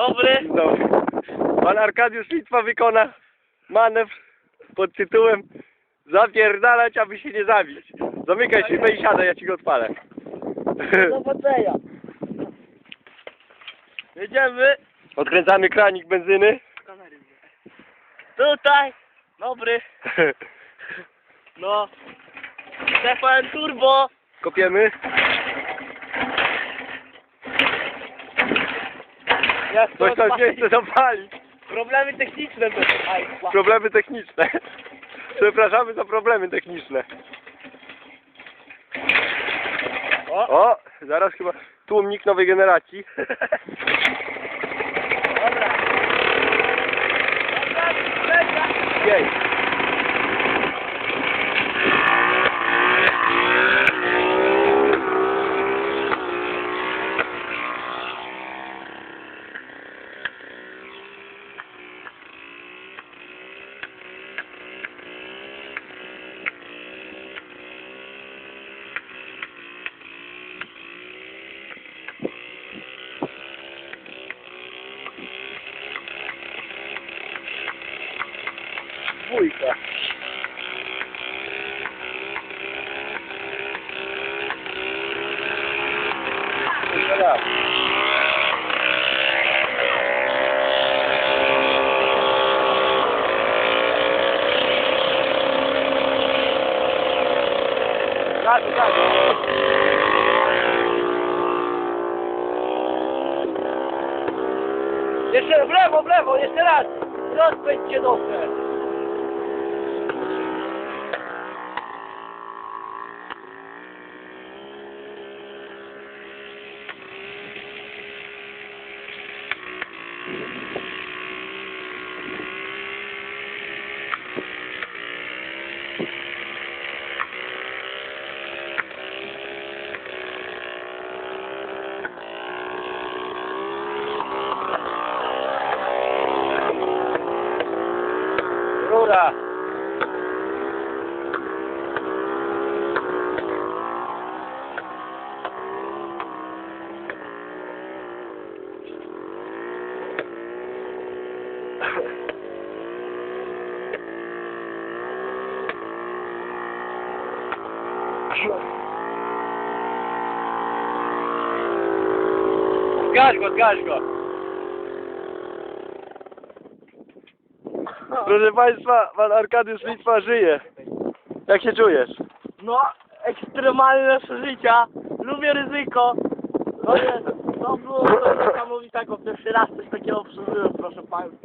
Dobry. Dobry. Pan Arkadiusz Litwa wykona manewr pod tytułem Zapierdalać, aby się nie zabić. Zamykaj szybę i siadaj, ja ci go odpalę. Powodzenia. Jedziemy. Odkręcamy kranik benzyny. Tutaj. Dobry. No. Stefan Turbo. Kopiemy. Jak Coś tam nie chce zapalić. Problemy techniczne to państwa. Problemy techniczne. Przepraszamy za problemy techniczne. O, zaraz chyba tłumnik nowej generacji. Dwójka. Jeszcze raz. Tak, tak. Jeszcze w lewo, w lewo, jeszcze raz. Rozpędźcie dobrze. Buda. Gaško, gaško. Proszę Państwa, pan Arkadiusz Litwa żyje. Jak się czujesz? No, ekstremalne przeżycia. Lubię ryzyko. To jest, to było coś niesamowitego. Pierwszy raz coś takiego przeżyłem, proszę Państwa.